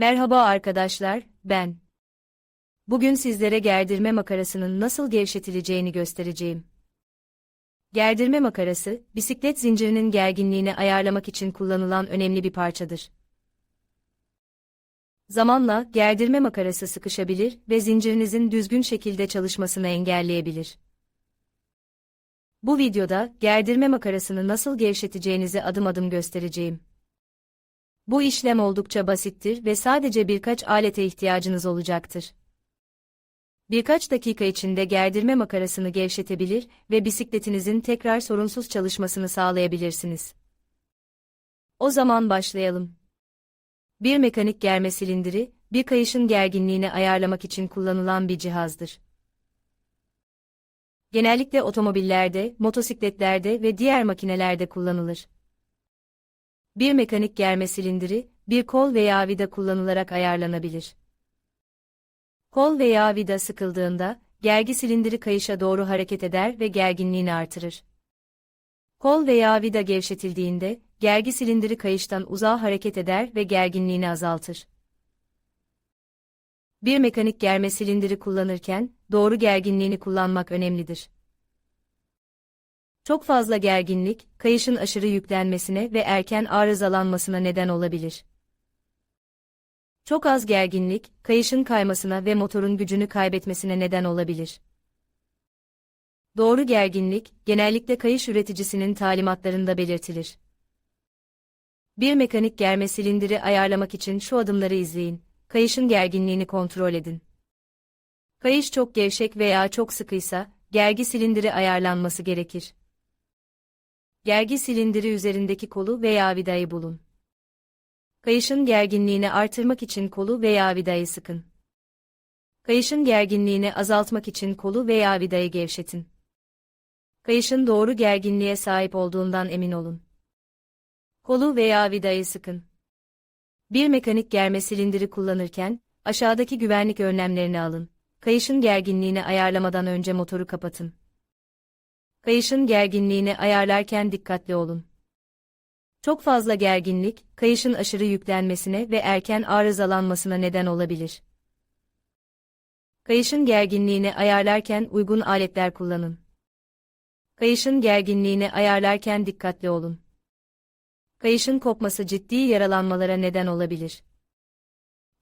Merhaba arkadaşlar, ben. Bugün sizlere gerdirme makarasının nasıl gevşetileceğini göstereceğim. Gerdirme makarası, bisiklet zincirinin gerginliğini ayarlamak için kullanılan önemli bir parçadır. Zamanla, gerdirme makarası sıkışabilir ve zincirinizin düzgün şekilde çalışmasını engelleyebilir. Bu videoda, gerdirme makarasını nasıl gevşeteceğinizi adım adım göstereceğim. Bu işlem oldukça basittir ve sadece birkaç alete ihtiyacınız olacaktır. Birkaç dakika içinde gerdirme makarasını gevşetebilir ve bisikletinizin tekrar sorunsuz çalışmasını sağlayabilirsiniz. O zaman başlayalım. Bir mekanik germe silindiri, bir kayışın gerginliğini ayarlamak için kullanılan bir cihazdır. Genellikle otomobillerde, motosikletlerde ve diğer makinelerde kullanılır. Bir mekanik germe silindiri, bir kol veya vida kullanılarak ayarlanabilir. Kol veya vida sıkıldığında, gergi silindiri kayışa doğru hareket eder ve gerginliğini artırır. Kol veya vida gevşetildiğinde, gergi silindiri kayıştan uzağa hareket eder ve gerginliğini azaltır. Bir mekanik germe silindiri kullanırken, doğru gerginliğini kullanmak önemlidir. Çok fazla gerginlik, kayışın aşırı yüklenmesine ve erken arızalanmasına neden olabilir. Çok az gerginlik, kayışın kaymasına ve motorun gücünü kaybetmesine neden olabilir. Doğru gerginlik, genellikle kayış üreticisinin talimatlarında belirtilir. Bir mekanik germe silindiri ayarlamak için şu adımları izleyin. Kayışın gerginliğini kontrol edin. Kayış çok gevşek veya çok sıkıysa, gergi silindiri ayarlanması gerekir. Gergi silindiri üzerindeki kolu veya vidayı bulun. Kayışın gerginliğini artırmak için kolu veya vidayı sıkın. Kayışın gerginliğini azaltmak için kolu veya vidayı gevşetin. Kayışın doğru gerginliğe sahip olduğundan emin olun. Kolu veya vidayı sıkın. Bir mekanik germe silindiri kullanırken, aşağıdaki güvenlik önlemlerini alın. Kayışın gerginliğini ayarlamadan önce motoru kapatın. Kayışın gerginliğini ayarlarken dikkatli olun. Çok fazla gerginlik, kayışın aşırı yüklenmesine ve erken arızalanmasına neden olabilir. Kayışın gerginliğini ayarlarken uygun aletler kullanın. Kayışın gerginliğini ayarlarken dikkatli olun. Kayışın kopması ciddi yaralanmalara neden olabilir.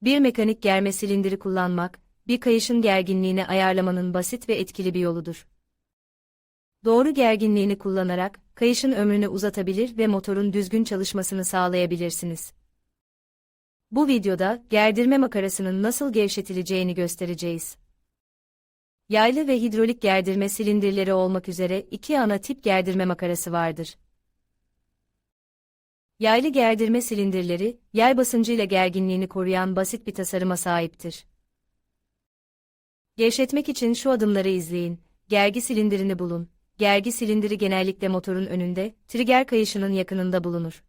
Bir mekanik germe silindiri kullanmak, bir kayışın gerginliğini ayarlamanın basit ve etkili bir yoludur. Doğru gerginliğini kullanarak, kayışın ömrünü uzatabilir ve motorun düzgün çalışmasını sağlayabilirsiniz. Bu videoda, gerdirme makarasının nasıl gevşetileceğini göstereceğiz. Yaylı ve hidrolik gerdirme silindirleri olmak üzere iki ana tip gerdirme makarası vardır. Yaylı gerdirme silindirleri, yay basıncıyla gerginliğini koruyan basit bir tasarıma sahiptir. Gevşetmek için şu adımları izleyin. Gergi silindirini bulun. Gergi silindiri genellikle motorun önünde, trigger kayışının yakınında bulunur.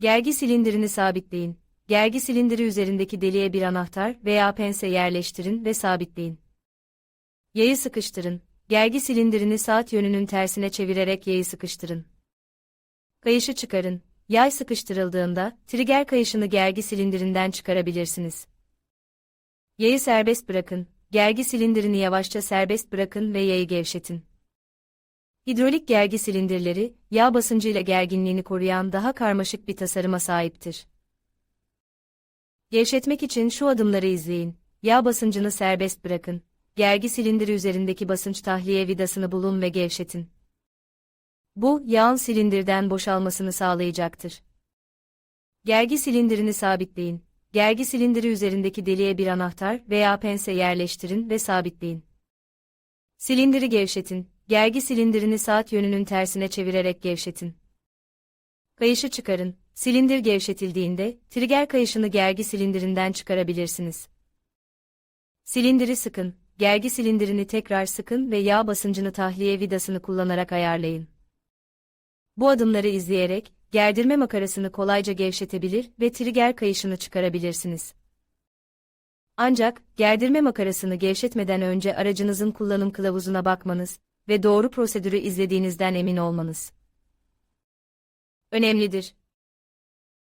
Gergi silindirini sabitleyin. Gergi silindiri üzerindeki deliğe bir anahtar veya pense yerleştirin ve sabitleyin. Yayı sıkıştırın. Gergi silindirini saat yönünün tersine çevirerek yayı sıkıştırın. Kayışı çıkarın. Yay sıkıştırıldığında, trigger kayışını gergi silindirinden çıkarabilirsiniz. Yayı serbest bırakın. Gergi silindirini yavaşça serbest bırakın ve yayı gevşetin. Hidrolik gergi silindirleri, yağ basıncıyla gerginliğini koruyan daha karmaşık bir tasarıma sahiptir. Gevşetmek için şu adımları izleyin. Yağ basıncını serbest bırakın. Gergi silindiri üzerindeki basınç tahliye vidasını bulun ve gevşetin. Bu, yağın silindirden boşalmasını sağlayacaktır. Gergi silindirini sabitleyin. Gergi silindiri üzerindeki deliğe bir anahtar veya pense yerleştirin ve sabitleyin. Silindiri gevşetin. Gergi silindirini saat yönünün tersine çevirerek gevşetin. Kayışı çıkarın. Silindir gevşetildiğinde, trigger kayışını gergi silindirinden çıkarabilirsiniz. Silindiri sıkın. Gergi silindirini tekrar sıkın ve yağ basıncını tahliye vidasını kullanarak ayarlayın. Bu adımları izleyerek, gerdirme makarasını kolayca gevşetebilir ve trigger kayışını çıkarabilirsiniz. Ancak, gerdirme makarasını gevşetmeden önce aracınızın kullanım kılavuzuna bakmanız ve doğru prosedürü izlediğinizden emin olmanız önemlidir.